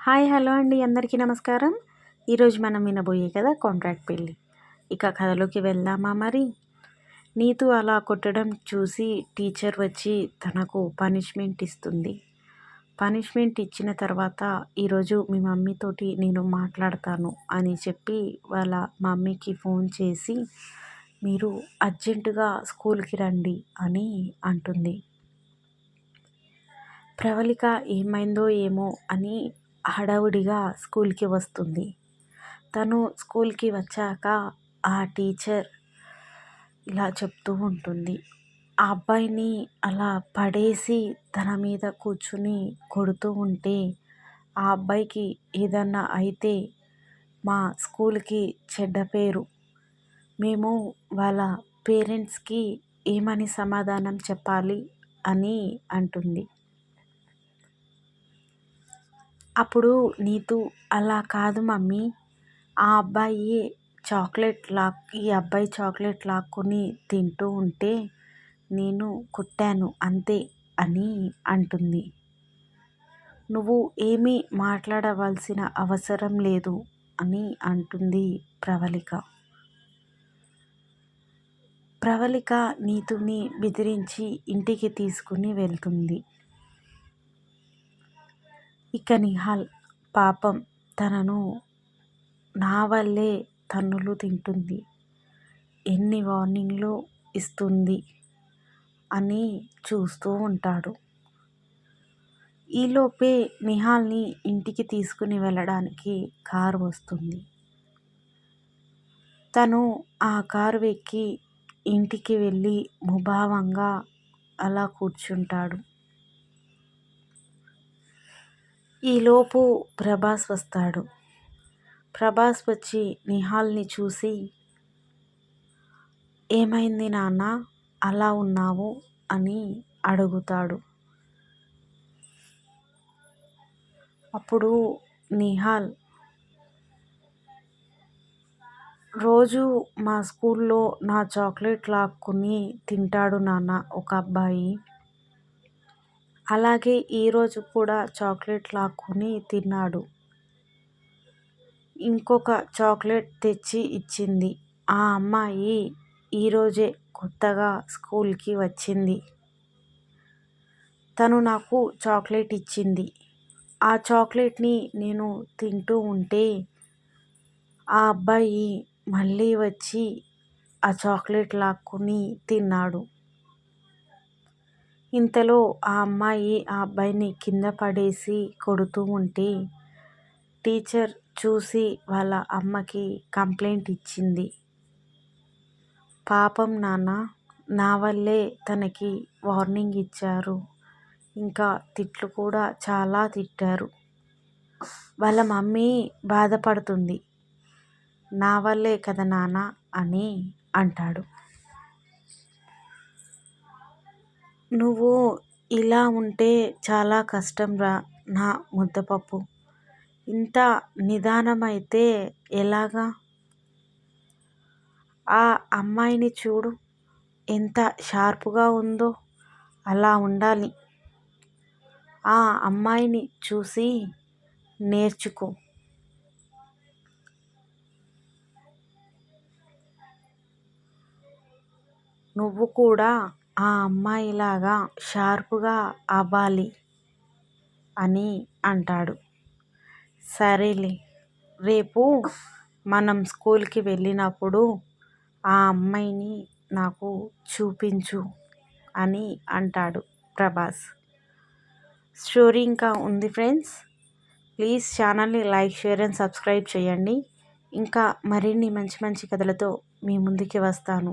Hi hello అండి. అందరికీ నమస్కారం. ఈరోజు మనం వినబోయే కదా కాంట్రాక్ట్ పెళ్ళి. ఇక కథలోకి వెళ్దామా మరి? నీతు అలా కొట్టడం చూసి టీచర్ వచ్చి తనకు పనిష్మెంట్ ఇస్తుంది. పనిష్మెంట్ ఇచ్చిన తర్వాత ఈరోజు మీ మమ్మీతోటి నేను మాట్లాడతాను అని చెప్పి వాళ్ళ మమ్మీకి ఫోన్ చేసి మీరు అర్జెంటుగా స్కూల్కి రండి అని అంటుంది. ప్రవళిక ఏమైందో ఏమో అని హడావుడిగా స్కూల్కి వస్తుంది. తను స్కూల్కి వచ్చాక ఆ టీచర్ ఇలా చెప్తూ ఉంటుంది. ఆ అబ్బాయిని అలా పడేసి తన మీద కూర్చుని కొడుతూ ఉంటే ఆ అబ్బాయికి ఏదన్నా అయితే మా స్కూల్కి చెడ్డ పేరు. మేము వాళ్ళ పేరెంట్స్కి ఏమని సమాధానం చెప్పాలి అని అంటుంది. అప్పుడు నీతు అలా కాదు మమ్మీ. ఆ అబ్బాయి చాక్లెట్ లాక్ ఈ అబ్బాయి చాక్లెట్ లాక్కుని తింటూ ఉంటే నేను కొట్టాను అంతే అని అంటుంది. నువ్వు ఏమీ మాట్లాడవలసిన అవసరం లేదు అని అంటుంది ప్రవళిక. ప్రవళిక నీతుని బెదిరించి ఇంటికి తీసుకుని వెళ్తుంది. ఇక నిహాల్ పాపం తనను నా వల్లే తన్నులు తింటుంది. ఎన్ని వార్నింగ్లు ఇస్తుంది అని చూస్తూ ఉంటాడు. ఈలోపే నిహాల్ని ఇంటికి తీసుకుని వెళ్ళడానికి కారు వస్తుంది. తను ఆ కారు ఎక్కి ఇంటికి వెళ్ళి ముభావంగా అలా కూర్చుంటాడు. ఈలోపు ప్రభాస్ వస్తాడు. ప్రభాస్ వచ్చి నిహాల్ని చూసి ఏమైంది నాన్న? అలా ఉన్నావు? అని అడుగుతాడు. అప్పుడు నిహాల్ రోజు మా స్కూల్లో నా చాక్లెట్ లాక్కుని తింటాడు నాన్న ఒక అబ్బాయి. అలాగే ఈరోజు కూడా చాక్లెట్ లాక్కుని తిన్నాడు. ఇంకొక చాక్లెట్ తెచ్చి ఇచ్చింది. ఆ అమ్మాయి ఈరోజే కొత్తగా స్కూల్కి వచ్చింది. తను నాకు చాక్లెట్ ఇచ్చింది. ఆ చాక్లెట్ని నేను తింటూ ఉంటే ఆ అబ్బాయి మళ్ళీ వచ్చి ఆ చాక్లెట్ లాక్కుని తిన్నాడు. ఇంతలో ఆ అమ్మాయి ఆ అబ్బాయిని కింద పడేసి కొడుతూ ఉంటే టీచర్ చూసి వాళ్ళ అమ్మకి కంప్లైంట్ ఇచ్చింది. పాపం నాన్న నా వల్లే తనకి వార్నింగ్ ఇచ్చారు. ఇంకా తిట్లు కూడా చాలా తిట్టారు. వాళ్ళ మమ్మీ బాధపడుతుంది. నా వల్లే కదా నాన్న అని అంటాడు. నువ్వు ఇలా ఉంటే చాలా కష్టంరా నా ముద్దపప్పు. ఇంత నిదానమైతే ఎలాగా? ఆ అమ్మాయిని చూడు. ఎంత షార్ప్గా ఉందో అలా ఉండాలి. ఆ అమ్మాయిని చూసి నేర్చుకో. నువ్వు కూడా ఆ అమ్మాయిలాగా షార్ప్గా అవ్వాలి అని అంటాడు. సరేలే రేపు మనం స్కూల్కి వెళ్ళినప్పుడు ఆ అమ్మాయిని నాకు చూపించు అని అంటాడు ప్రభాస్. స్టోరీ ఇంకా ఉంది ఫ్రెండ్స్. ప్లీజ్ ఛానల్ని లైక్ షేర్ అండ్ సబ్స్క్రైబ్ చేయండి. ఇంకా మరిన్ని మంచి మంచి కథలతో మీ ముందుకి వస్తాను.